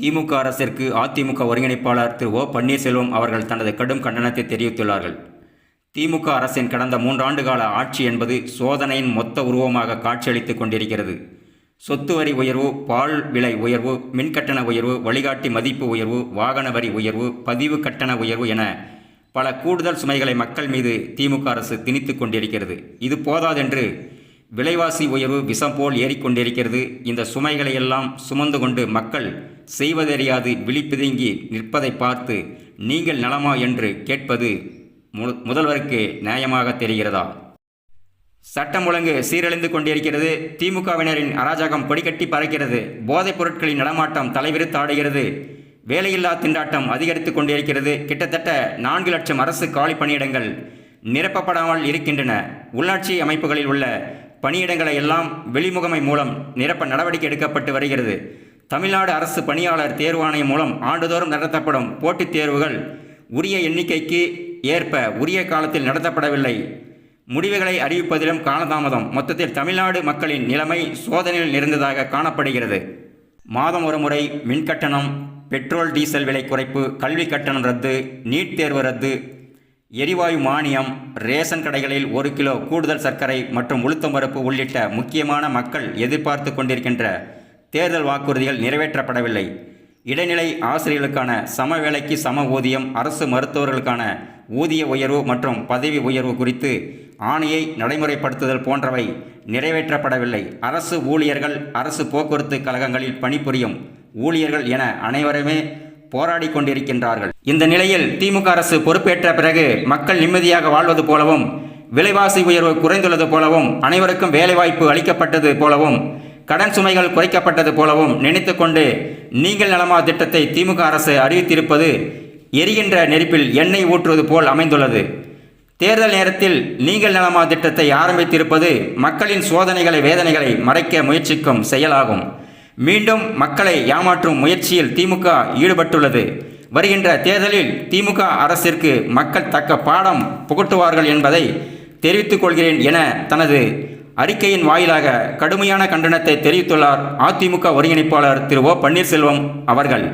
திமுக அரசிற்கு அதிமுக ஒருங்கிணைப்பாளர் திரு ஓ பன்னீர்செல்வம் அவர்கள் தனது கடும் கண்டனத்தை தெரிவித்துள்ளார்கள். திமுக அரசின் கடந்த மூன்றாண்டு கால ஆட்சி என்பது சோதனையின் மொத்த உருவமாக காட்சியளித்துக் கொண்டிருக்கிறது. சொத்து வரி உயர்வு பால் விலை உயர்வு மின்கட்டண உயர்வு வழிகாட்டி மதிப்பு உயர்வு வாகன வரி உயர்வு பதிவு கட்டண உயர்வு என பல கூடுதல் சுமைகளை மக்கள் மீது திமுக அரசு திணித்துக் கொண்டிருக்கிறது. இது போதாதென்று விலைவாசி உயர்வு விஷம் போல் ஏறிக்கொண்டிருக்கிறது. இந்த சுமைகளை எல்லாம் சுமந்து கொண்டு மக்கள் செய்வதறியாது விழிப்பிதுங்கி நிற்பதை பார்த்து நீங்கள் நலமா? என்று கேட்பது மு முதல்வருக்கு நியாயமாக தெரிகிறதா? சட்டம் ஒழுங்கு சீரழிந்து கொண்டிருக்கிறது. திமுகவினரின் அராஜகம் கொடிகட்டி பறக்கிறது. போதைப் பொருட்களின் நடமாட்டம் தலைவிரித்தாடுகிறது. வேலையில்லா திண்டாட்டம் அதிகரித்து கொண்டிருக்கிறது. கிட்டத்தட்ட நான்கு லட்சம் அரசு காலி பணியிடங்கள் நிரப்பப்படாமல் இருக்கின்றன. உள்ளாட்சி அமைப்புகளில் உள்ள பணியிடங்களை எல்லாம் வெளிமுகமை மூலம் நிரப்ப நடவடிக்கை எடுக்கப்பட்டு வருகிறது. தமிழ்நாடு அரசு பணியாளர் தேர்வாணையம் மூலம் ஆண்டுதோறும் நடத்தப்படும் போட்டித் தேர்வுகள் உரிய எண்ணிக்கைக்கு ஏற்ப உரிய காலத்தில் நடத்தப்படவில்லை. முடிவுகளை அறிவிப்பதிலும் காலதாமதம். மொத்தத்தில் தமிழ்நாடு மக்களின் நிலைமை சோதனையில் நிறைந்ததாக காணப்படுகிறது. மாதம் ஒரு முறை மின்கட்டணம் பெட்ரோல் டீசல் விலை குறைப்பு கல்வி கட்டணம் ரத்து நீட் தேர்வு ரத்து எரிவாயு மானியம் ரேஷன் கடைகளில் ஒரு கிலோ கூடுதல் சர்க்கரை மற்றும் உளுத்தம்பருப்பு உள்ளிட்ட முக்கியமான மக்கள் எதிர்பார்த்து கொண்டிருக்கின்ற தேர்தல் வாக்குறுதிகள் நிறைவேற்றப்படவில்லை. இடைநிலை ஆசிரியர்களுக்கான சம வேலைக்கு சம ஊதியம் அரசு மருத்துவர்களுக்கான ஊதிய உயர்வு மற்றும் பதவி உயர்வு குறித்து ஆணையை நடைமுறைப்படுத்துதல் போன்றவை நிறைவேற்றப்படவில்லை. அரசு ஊழியர்கள் அரசு போக்குவரத்து கழகங்களில் பணிபுரியும் ஊழியர்கள் என அனைவருமே போராடி கொண்டிருக்கின்றார்கள். இந்த நிலையில் திமுக அரசு பொறுப்பேற்ற பிறகு மக்கள் நிம்மதியாக வாழ்வது போலவும் விலைவாசி உயர்வு குறைந்துள்ளது போலவும் அனைவருக்கும் வேலைவாய்ப்பு அளிக்கப்பட்டது போலவும் கடன் சுமைகள் குறைக்கப்பட்டது போலவும் நினைத்துக்கொண்டு நீங்கள் நலமா திட்டத்தை திமுக அரசு அறிவித்திருப்பது எரிகின்ற நெருப்பில் எண்ணெய் ஊற்றுவது போல் அமைந்துள்ளது. தேர்தல் நேரத்தில் நீங்கள் நலமா திட்டத்தை ஆரம்பித்திருப்பது மக்களின் சோதனைகளை வேதனைகளை மறைக்க முயற்சிக்கும் செயலாகும். மீண்டும் மக்களை ஏமாற்றும் முயற்சியில் திமுக ஈடுபட்டுள்ளது. வருகின்ற தேர்தலில் திமுக அரசிற்கு மக்கள் தக்க பாடம் புகட்டுவார்கள் என்பதை தெரிவித்துக் கொள்கிறேன் என தனது அறிக்கையின் வாயிலாக கடுமையான கண்டனத்தை தெரிவித்துள்ளார் அதிமுக ஒருங்கிணைப்பாளர் திரு ஓ பன்னீர்செல்வம் அவர்கள்.